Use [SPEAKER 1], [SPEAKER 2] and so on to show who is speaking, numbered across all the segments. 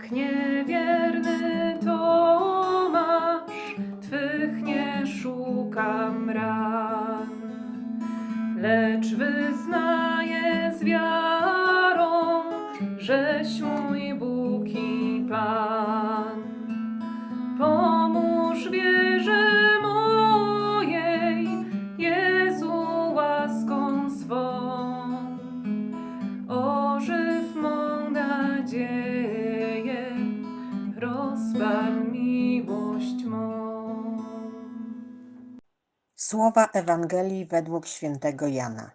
[SPEAKER 1] Jak niewierny Tomasz, Twych nie szukam ran, lecz wyznaję z wiarą, żeś mój Bóg i Pan. Pomóż wierze mojej, Jezu, łaską swą. Ożyw mą nadzieję,
[SPEAKER 2] Słowa Ewangelii według świętego Jana.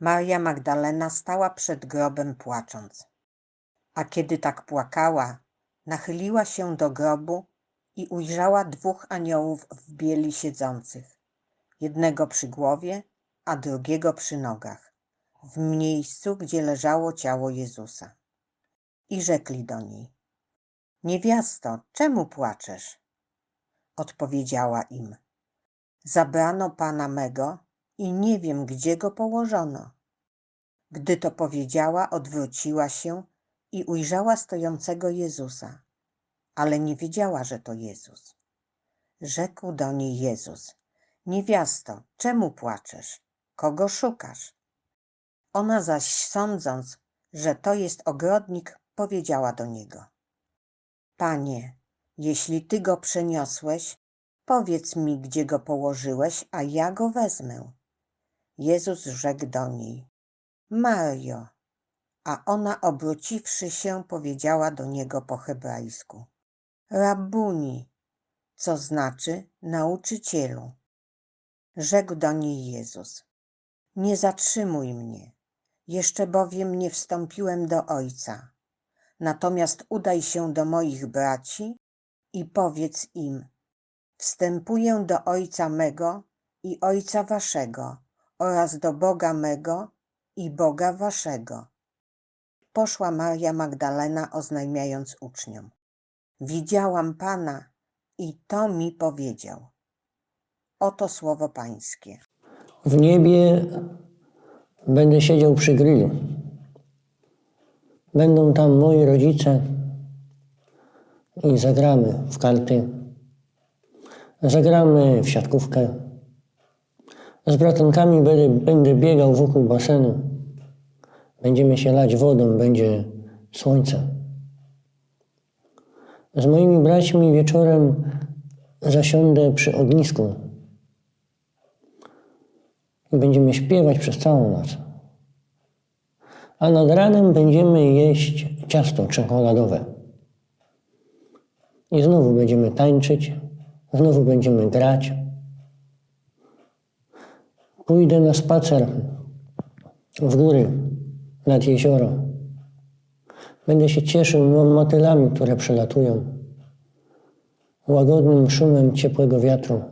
[SPEAKER 2] Maria Magdalena stała przed grobem płacząc. A kiedy tak płakała, nachyliła się do grobu i ujrzała dwóch aniołów w bieli siedzących, jednego przy głowie, a drugiego przy nogach, w miejscu, gdzie leżało ciało Jezusa. I rzekli do niej: Niewiasto, czemu płaczesz? Odpowiedziała im: Zabrano pana mego i nie wiem, gdzie go położono. Gdy to powiedziała, odwróciła się i ujrzała stojącego Jezusa, ale nie wiedziała, że to Jezus. Rzekł do niej Jezus: Niewiasto, czemu płaczesz? Kogo szukasz? Ona zaś, sądząc, że to jest ogrodnik, powiedziała do niego: Panie, jeśli ty go przeniosłeś, Powiedz mi, gdzie go położyłeś, a ja go wezmę. Jezus rzekł do niej: Mario. A ona, obróciwszy się, powiedziała do niego po hebrajsku: Rabuni, co znaczy nauczycielu. Rzekł do niej Jezus: Nie zatrzymuj mnie, jeszcze bowiem nie wstąpiłem do Ojca. Natomiast udaj się do moich braci i powiedz im: Wstępuję do Ojca mego i Ojca waszego oraz do Boga mego i Boga waszego. Poszła Maria Magdalena oznajmiając uczniom. Widziałam Pana i to mi powiedział. Oto słowo Pańskie.
[SPEAKER 3] W niebie będę siedział przy grillu. Będą tam moi rodzice i zagramy w karty. Zagramy w siatkówkę. Z bratankami będę, biegał wokół basenu. Będziemy się lać wodą, będzie słońce. Z moimi braćmi wieczorem zasiądę przy ognisku i będziemy śpiewać przez całą noc. A nad ranem będziemy jeść ciasto czekoladowe. I znowu będziemy tańczyć, znowu będziemy grać. Pójdę na spacer w góry nad jezioro. Będę się cieszył motylami, które przelatują, łagodnym szumem ciepłego wiatru.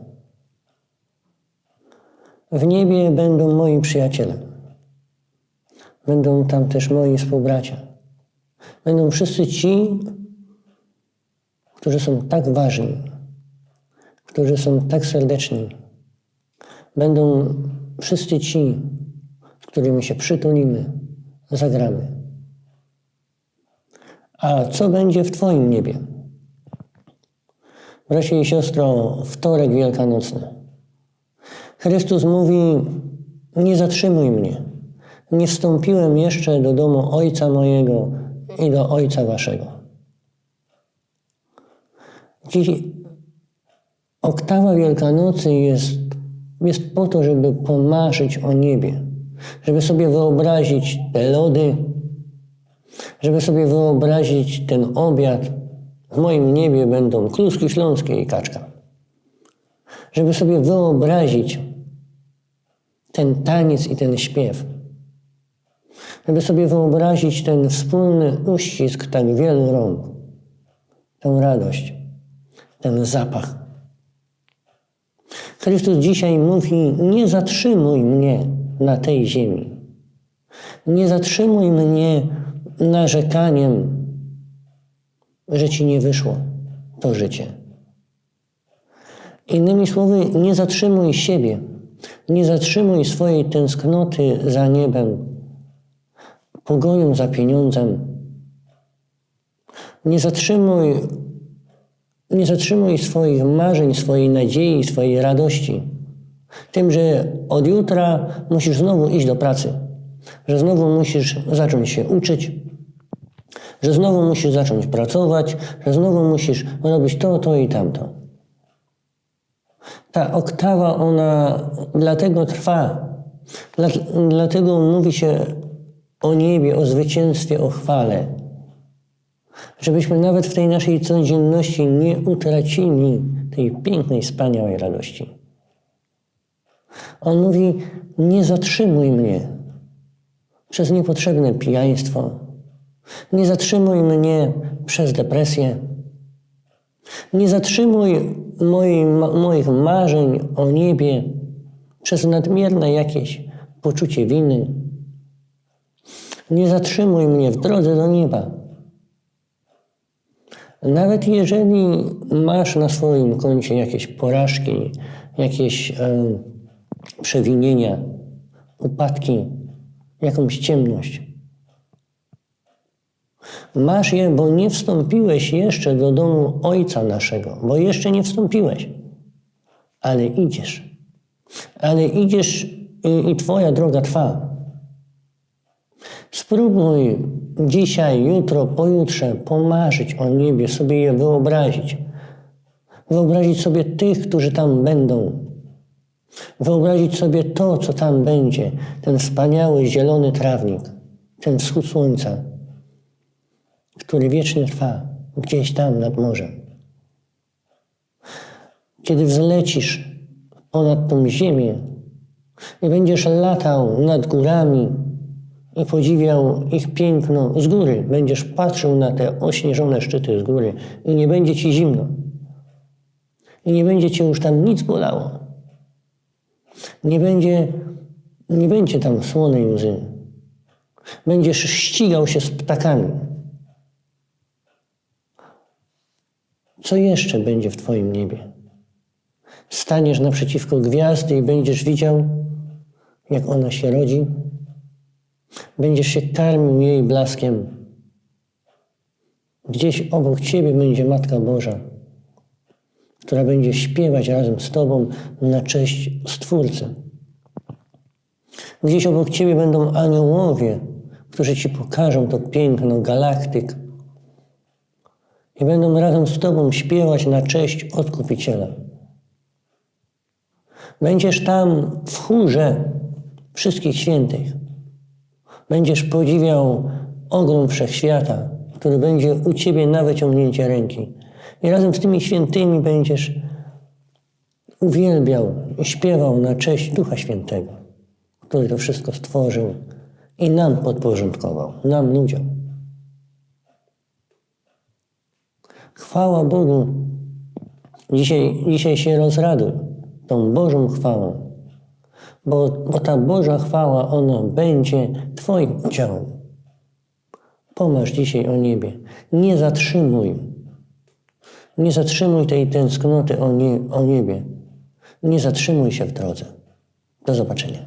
[SPEAKER 3] W niebie będą moi przyjaciele. Będą tam też moi współbracia. Będą wszyscy ci, którzy są tak ważni, którzy są tak serdeczni. Będą wszyscy ci, z którymi się przytulimy, zagramy. A co będzie w Twoim niebie? Bracie i siostro, wtorek wielkanocny. Chrystus mówi: Nie zatrzymuj mnie. Nie wstąpiłem jeszcze do domu Ojca mojego i do Ojca waszego. Dziś oktawa Wielkanocy jest, jest po to, żeby pomarzyć o niebie, żeby sobie wyobrazić te lody, żeby sobie wyobrazić ten obiad. W moim niebie będą kluski śląskie i kaczka. Żeby sobie wyobrazić ten taniec i ten śpiew. Żeby sobie wyobrazić ten wspólny uścisk tak wielu rąk, tę radość, ten zapach. Chrystus dzisiaj mówi: Nie zatrzymuj mnie na tej ziemi. Nie zatrzymuj mnie narzekaniem, że ci nie wyszło to życie. Innymi słowy, nie zatrzymuj siebie, nie zatrzymuj swojej tęsknoty za niebem, pogonią za pieniądzem, Nie zatrzymuj, nie zatrzymuj swoich marzeń, swojej nadziei, swojej radości tym, że od jutra musisz znowu iść do pracy, że znowu musisz zacząć się uczyć, że znowu musisz zacząć pracować, że znowu musisz robić to, to i tamto. Ta oktawa, ona dlatego trwa. Dla, dlatego mówi się o niebie, o zwycięstwie, o chwale. Żebyśmy nawet w tej naszej codzienności nie utracili tej pięknej, wspaniałej radości. On mówi: Nie zatrzymuj mnie przez niepotrzebne pijaństwo. Nie zatrzymuj mnie przez depresję. Nie zatrzymuj ma, moich marzeń o niebie przez nadmierne jakieś poczucie winy. Nie zatrzymuj mnie w drodze do nieba. Nawet jeżeli masz na swoim koncie jakieś porażki, jakieś e, przewinienia, upadki, jakąś ciemność, Masz je, bo nie wstąpiłeś jeszcze do domu Ojca naszego, bo jeszcze nie wstąpiłeś, ale idziesz. Ale idziesz i, i Twoja droga trwa. Spróbuj dzisiaj, jutro, pojutrze pomarzyć o niebie, sobie je wyobrazić. Wyobrazić sobie tych, którzy tam będą. Wyobrazić sobie to, co tam będzie. Ten wspaniały, zielony trawnik, ten wschód słońca który wiecznie trwa gdzieś tam nad morzem. Kiedy wzlecisz ponad tą ziemię i będziesz latał nad górami i podziwiał ich piękno z góry, będziesz patrzył na te ośnieżone szczyty z góry i nie będzie ci zimno. I nie będzie cię już tam nic bolało. Nie będzie, nie będzie tam słonej łzy. Będziesz ścigał się z ptakami. Co jeszcze będzie w Twoim niebie? Staniesz naprzeciwko gwiazdy i będziesz widział, jak ona się rodzi. Będziesz się karmił jej blaskiem. Gdzieś obok Ciebie będzie Matka Boża, która będzie śpiewać razem z Tobą na cześć Stwórcy. Gdzieś obok Ciebie będą aniołowie, którzy Ci pokażą to piękno galaktyk, i będą razem z Tobą śpiewać na cześć Odkupiciela. Będziesz tam w chórze wszystkich świętych. Będziesz podziwiał ogrom wszechświata, który będzie u Ciebie na wyciągnięcie ręki. I razem z tymi świętymi będziesz uwielbiał śpiewał na cześć Ducha Świętego, który to wszystko stworzył i nam podporządkował, nam ludziom. Chwała Bogu. Dzisiaj, dzisiaj się rozraduj tą Bożą chwałą, bo, bo ta Boża chwała, ona będzie Twoim udziałem. Pomarz dzisiaj o niebie. Nie zatrzymuj. Nie zatrzymuj tej tęsknoty o, nie, o niebie. Nie zatrzymuj się w drodze. Do zobaczenia.